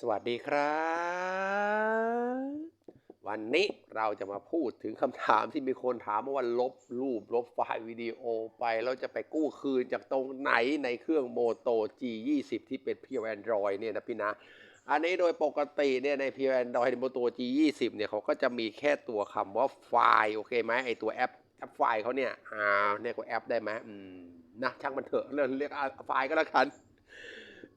สวัสดีครับ วันนี้เราจะมาพูดถึงคำถามที่มีคนถามมาว่าลบรูปลบไฟล์วิดีโอไป แล้วจะไปกู้คืนจากตรงไหนในเครื่องโมโต G20 ที่เป็นเพียว Android เนี่ยนะพี่นะ อันนี้โดยปกติเนี่ยในเพียว Android โมโต G20 เนี่ยเขาก็จะมีแค่ตัวคำว่าไฟล์โอเคไหมไอตัวแอปแอปไฟล์เขาเนี่ยอ่าเรียกว่าแอปได้ไหมอืมนะช่างมันเถอะเรียกเรียกไฟล์ก็แล้วกัน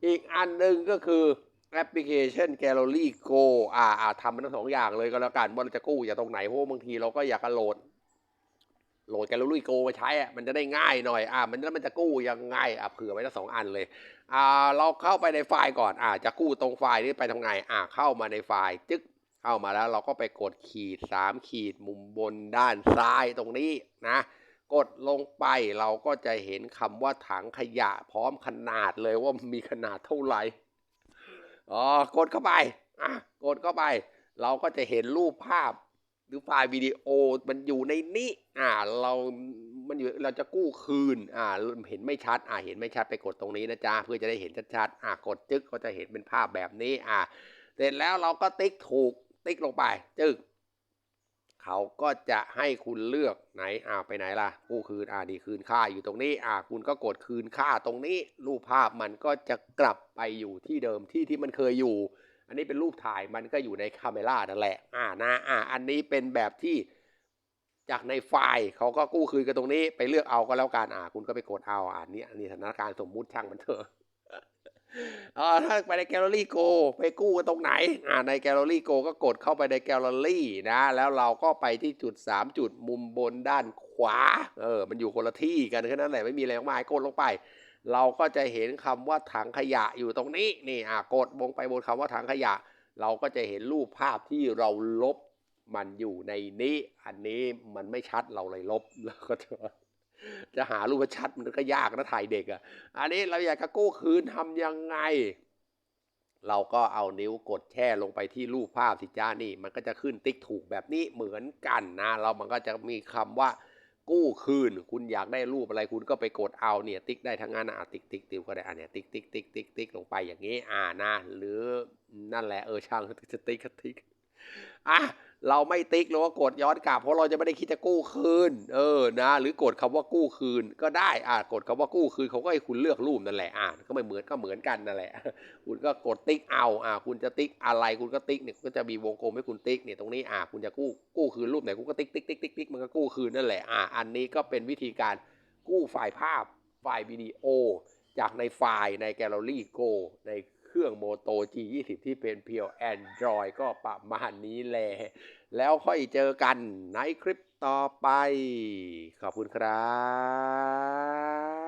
อีกอันหนึ่งก็คือ แอปพลิเคชัน Gallery Go อ่าอ่าทำมันทั้งสองอย่างเลยก็แล้วกันว่าเราจะกู้จาตรงไหนเพราะบางทีเราก็อยากจะโหลด โหลด Gallery Go มาใช้อะมันจะได้ง่ายหน่อยอ่ามันแล้วมันจะกู้ยังไงอะเผื่อไว้ทั้งสองอันเลยอ่าเราเข้าไปในไฟล์ก่อนอ่าจะกู้ตรงไฟล์นี้ไปทำไงอ่าเข้ามาในไฟล์จึ๊กเข้ามาแล้วเราก็ไปกดขีดสามขีดมุมบนด้านซ้ายตรงนี้นะ กดลงไปเราก็จะเห็นคำว่าถังขยะพร้อมขนาดเลยว่ามีขนาดเท่าไหร่ อ๋อกดเข้าไปอะกดเข้าไป เราก็จะเห็นรูปภาพ หรือไฟล์วิดีโอมันอยู่ในนี้อ่าเรา มันอยู่เราจะกู้คืนอ่าเห็นไม่ชัดอ่าเห็นไม่ชัดไปกดตรงนี้นะจ๊ะเพื่อจะได้เห็นชัดๆอะกดจึ๊กก็จะเห็นเป็นภาพแบบนี้อ่าเสร็จแล้วเราก็ติ๊กถูกติ๊กลงไป จึ๊ก เขาก็จะให้คุณเลือกไหนอ่าไปไหนล่ะ กู้คืนอ่าดีคืนค่าอยู่ตรงนี้อ่าคุณก็กดคืนค่าตรงนี้ รูปภาพมันก็จะกลับไปอยู่ที่เดิมที่ที่มันเคยอยู่ อันนี้เป็นรูปถ่ายมันก็อยู่ในคาเมล่านั่นแหละอ่านะอ่าอันนี้เป็นแบบที่จากในไฟล์เขาก็กู้คืนกันตรงนี้ไปเลือกเอาก็แล้วกันอ่าคุณก็ไปกดเอาอ่านี้อันนี้สถานการณ์สมมุติช่างมันเถอะ เออถ้าไปในแกลเลอรี่โกไปกู้กันตรงไหนอ่าในแกลเลอรี่โกก็กดเข้าไปในแกลเลอรี่นะ แล้วเราก็ไปที่จุด 3 จุดมุมบนด้านขวา เออ มันอยู่คนละที่กันแค่นั้นแหละไม่มีอะไรมากมายกดลงไป เราก็จะเห็นคำว่าถังขยะอยู่ตรงนี้นี่อ่ากดลงไปบนคำว่าถังขยะ เราก็จะเห็นรูปภาพที่เราลบมันอยู่ในนี้ อันนี้มันไม่ชัดเราเลยลบแล้วก็จะ จะหารูปชัดมันก็ยากนะถ่ายเด็กอะ่ะ อันนี้เราอยากจะกู้คืนทำยังไง เราก็เอานิ้วกดแช่ลงไปที่รูปภาพสิจ้านี่ มันก็จะขึ้นติ๊กถูกแบบนี้เหมือนกันนะเรามันก็จะมีคำว่ากู้คืน คุณอยากได้รูปอะไรคุณก็ไปกดเอาเนี่ยติ๊กได้ทั้งนั้นอะติ๊กติ๊กติ๊กก็ได้อะเนี่ยติ๊กติ๊กติ๊กติ๊กติ๊กลงไปอย่างนี้ อ่านะหรือนั่นแหละเออช่างจะติ๊กติ๊กอะ เราไม่ติ๊กเราก็กดย้อนกลับ เพราะเราจะไม่ได้คิดจะกู้คืน เออนะ หรือกดคำว่ากู้คืนก็ได้อ่ากดคำว่ากู้คืนเขาก็ให้คุณเลือกรูปนั่นแหละอ่าก็ไม่เหมือนก็เหมือนกันนั่นแหละ คุณก็กดติ๊กเอาอ่าคุณจะติ๊กอะไรคุณก็ติ๊กเนี่ยก็จะมีวงกลมให้คุณติ๊กเนี่ยตรงนี้อ่าคุณจะกู้กู้คืนรูปไหนคุณก็ติ๊กติ๊กติ๊กติ๊กติ๊กมันก็กู้คืนนั่นแหละอ่าอันนี้ก็เป็นวิธีการกู้ไฟล์ภาพไฟล์วิดีโอ จากในไฟล์ในแกลเลอรี่โกใน เครื่อง Moto G20 ที่เป็นเพียว Android ก็ประมาณนี้แหละแล้วค่อยเจอกันในคลิปต่อไป ขอบคุณครับ